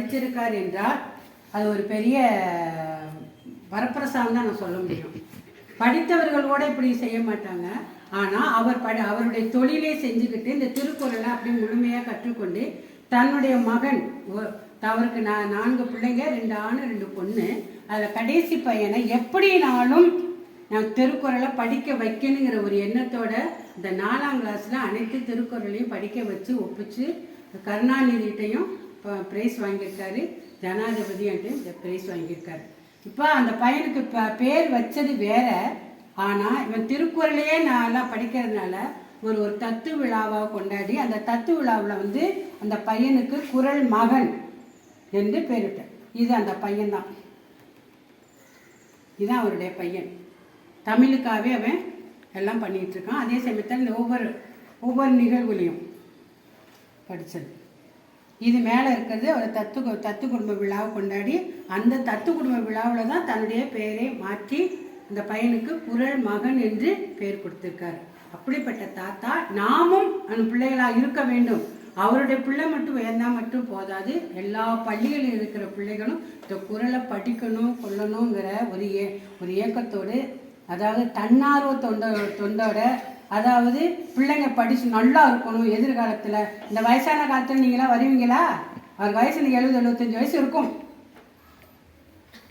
படிச்சிருக்கார் என்றால் அது ஒரு பெரிய வரப்பிரசாதம் தான் நான் சொல்ல முடியும். படித்தவர்கள் கூட இப்படி செய்ய மாட்டாங்க. ஆனால் அவர் படி அவருடைய தொழிலே செஞ்சுக்கிட்டு இந்த திருக்குறளை அப்படி முழுமையாக கற்றுக்கொண்டு தன்னுடைய மகன் அவருக்கு நான் நான்கு பிள்ளைங்க ரெண்டு ஆணு ரெண்டு பொண்ணு அதில் கடைசி பையனை எப்படினாலும் நான் திருக்குறளை படிக்க வைக்கணுங்கிற ஒரு எண்ணத்தோட இந்த நாலாம் கிளாஸில் அனைத்து திருக்குறளையும் படிக்க வச்சு ஒப்பிச்சு கருணாநிதிட்டையும் ப்ரைஸ் வாங்கியிருக்காரு. ஜனாதிபதியான்ட்டையும் இந்த ப்ரைஸ் வாங்கியிருக்காரு. இப்போ அந்த பையனுக்கு இப்போ பேர் வச்சது வேற. ஆனால் இவன் திருக்குறளையே நல்லா படிக்கிறதுனால ஒரு ஒரு தத்து விழாவாக கொண்டாடி அந்த தத்து விழாவில் வந்து அந்த பையனுக்கு குரல் மகன் என்று பேரிட்டேன் இது அந்த பையன்தான். இதுதான் அவருடைய பையன். தமிழுக்காகவே அவன் எல்லாம் பண்ணிகிட்ருக்கான் இருக்கான். அதே சமயத்தில் இந்த ஒவ்வொரு ஒவ்வொரு நிகழ்வுலையும் படித்தது இது மேலே இருக்கிறது ஒரு தத்து தத்து குடும்ப விழாவை கொண்டாடி அந்த தத்து குடும்ப விழாவில் தான் தன்னுடைய பெயரை மாற்றி அந்த பையனுக்கு குரல் மகன் என்று பெயர் கொடுத்துருக்காரு. அப்படிப்பட்ட தாத்தா நாமும் அந்த பிள்ளைகளாக இருக்க வேண்டும். அவருடைய பிள்ளை மட்டும் உயர்ந்தா மட்டும் போதாது. எல்லா பள்ளிகளில் இருக்கிற பிள்ளைகளும் இந்த குரலை படிக்கணும் கொள்ளணுங்கிற ஒரு ஏ ஒரு ஏக்கத்தோடு அதாவது தன்னார்வ தொண்ட தொண்டோட அதாவது பிள்ளைங்க படிச்சு நல்லா இருக்கணும் எதிர்காலத்தில். இந்த வயசான காலத்தில் நீங்களாம் வருவீங்களா? அவர் வயசு எழுபது எழுபத்தஞ்சு வயசு இருக்கும்.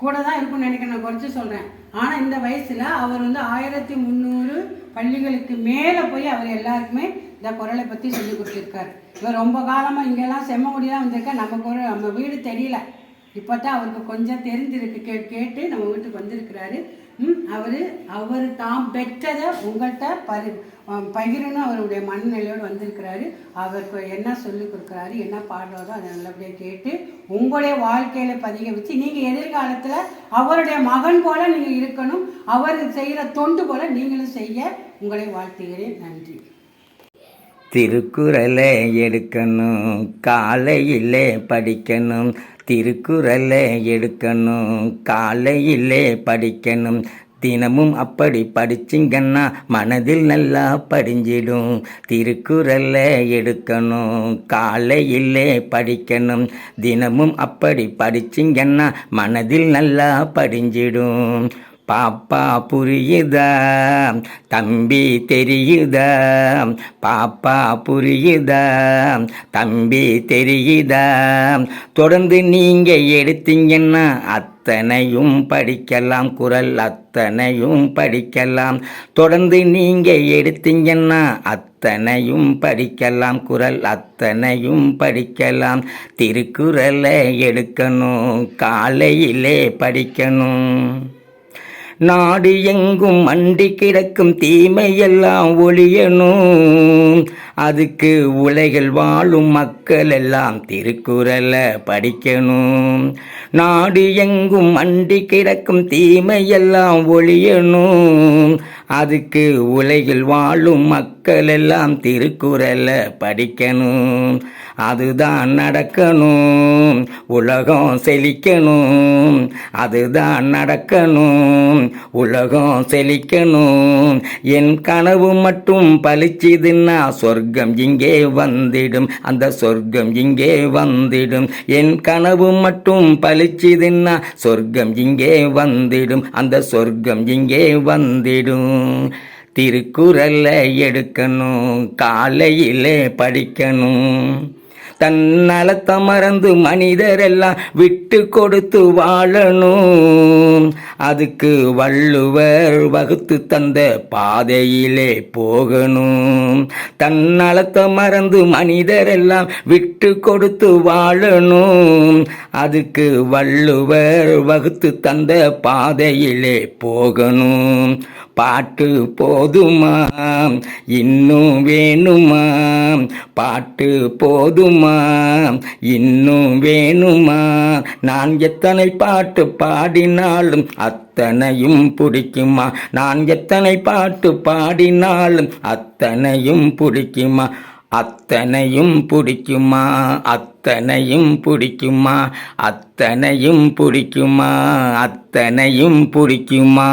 கூட தான் இருக்கும்னு நினைக்கிறேன் நான் குறைச்சி சொல்கிறேன் ஆனால் இந்த வயசில் அவர் வந்து ஆயிரத்தி முந்நூறு பள்ளிகளுக்கு மேலே போய் அவர் எல்லாருக்குமே இந்த குரலை பற்றி சொல்லி கொடுத்துருக்காரு. இவர் ரொம்ப காலமாக இங்கெல்லாம் செம்மகுடி தான் வந்திருக்கா நம்ம குரல் நம்ம வீடு தெரியல. இப்போ தான் அவருக்கு கொஞ்சம் தெரிஞ்சிருக்கு. கே கேட்டு நம்ம வீட்டுக்கு வந்திருக்கிறாரு. ம் அவர் அவர் தாம் பெற்றதை உங்கள்கிட்ட பரு பகிரணும். அவருடைய மனநிலையோடு வந்திருக்கிறாரு. அவருக்கு என்ன சொல்லி கொடுக்குறாரு என்ன பாடுறாரோ அதை நல்லபடியாக கேட்டு உங்களுடைய வாழ்க்கையில பதிக வச்சு நீங்கள் எதிர்காலத்தில் அவருடைய மகன் போல நீங்கள் இருக்கணும். அவர் செய்கிற தொண்டு போல நீங்களும் செய்ய உங்களை வாழ்த்துகிறேன். நன்றி. திருக்குறளை எடுக்கணும். காலையிலே படிக்கணும். திருக்குறளை எடுக்கணும். காலையிலே படிக்கணும். தினமும் அப்படி படிச்சிங்கன்னா மனதில் நல்லா படிஞ்சிடும். திருக்குறளை எடுக்கணும். காலையிலே படிக்கணும். தினமும் அப்படி படிச்சிங்கன்னா மனதில் நல்லா படிஞ்சிடும். பாப்பா புரியுதா? தம்பி தெரியுதா? பாப்பா புரியுதா? தம்பி தெரியுதா? தொடர்ந்து நீங்க எடுத்தீங்கன்னா அத்தனையும் படிக்கலாம் குரல் அத்தனையும் படிக்கலாம். தொடர்ந்து நீங்க எடுத்தீங்கன்னா அத்தனையும் படிக்கலாம் குரல் அத்தனையும் படிக்கலாம். திருக்குறளை எடுக்கணும் காலையிலே படிக்கணும். நாடு எங்கும் அண்டி கிடக்கும் தீமையெல்லாம் ஒழியணும். அதுக்கு உலகில் வாழும் மக்கள் எல்லாம் திருக்குறளை படிக்கணும். நாடு எங்கும் அண்டி கிடக்கும் தீமையெல்லாம் ஒழியணும். அதுக்கு உலகில் வாழும் மக்கள் எல்லாம் திருக்குறளை படிக்கணும். அதுதான் நடக்கணும். உலகம் செழிக்கணும். அதுதான் நடக்கணும். உலகம் செழிக்கணும். என் கனவு மட்டும் பலிச்சுதுன்னா சொர்க்கம் இங்கே வந்திடும். அந்த சொர்க்கம் இங்கே வந்திடும். என் கனவு மட்டும் பலிச்சுதுன்னா சொர்க்கம் இங்கே வந்திடும். அந்த சொர்க்கம் இங்கே வந்திடும். திருக்குறளை எடுக்கணும் காலையிலே படிக்கணும். தன்னலத்தை மறந்து மனிதரெல்லாம் விட்டு கொடுத்து வாழணும். அதுக்கு வள்ளுவர் வகுத்து தந்த பாதையிலே போகணும். தன்னலத்தை மறந்து மனிதரெல்லாம் விட்டு கொடுத்து வாழணும். அதுக்கு வள்ளுவர் வகுத்து தந்த பாதையிலே போகணும். பாட்டு போதுமா? இன்னும் வேணுமா? பாட்டு போதுமா? இன்னும் வேணுமா? நான் எத்தனை பாட்டு பாடினாலும் அத்தனையும் பிடிக்குமா நான் எத்தனை பாட்டு பாடினாலும் அத்தனையும் பிடிக்குமா அத்தனையும் பிடிக்குமா அத்தனையும் பிடிக்குமா அத்தனையும் பிடிக்குமா அத்தனையும் பிடிக்குமா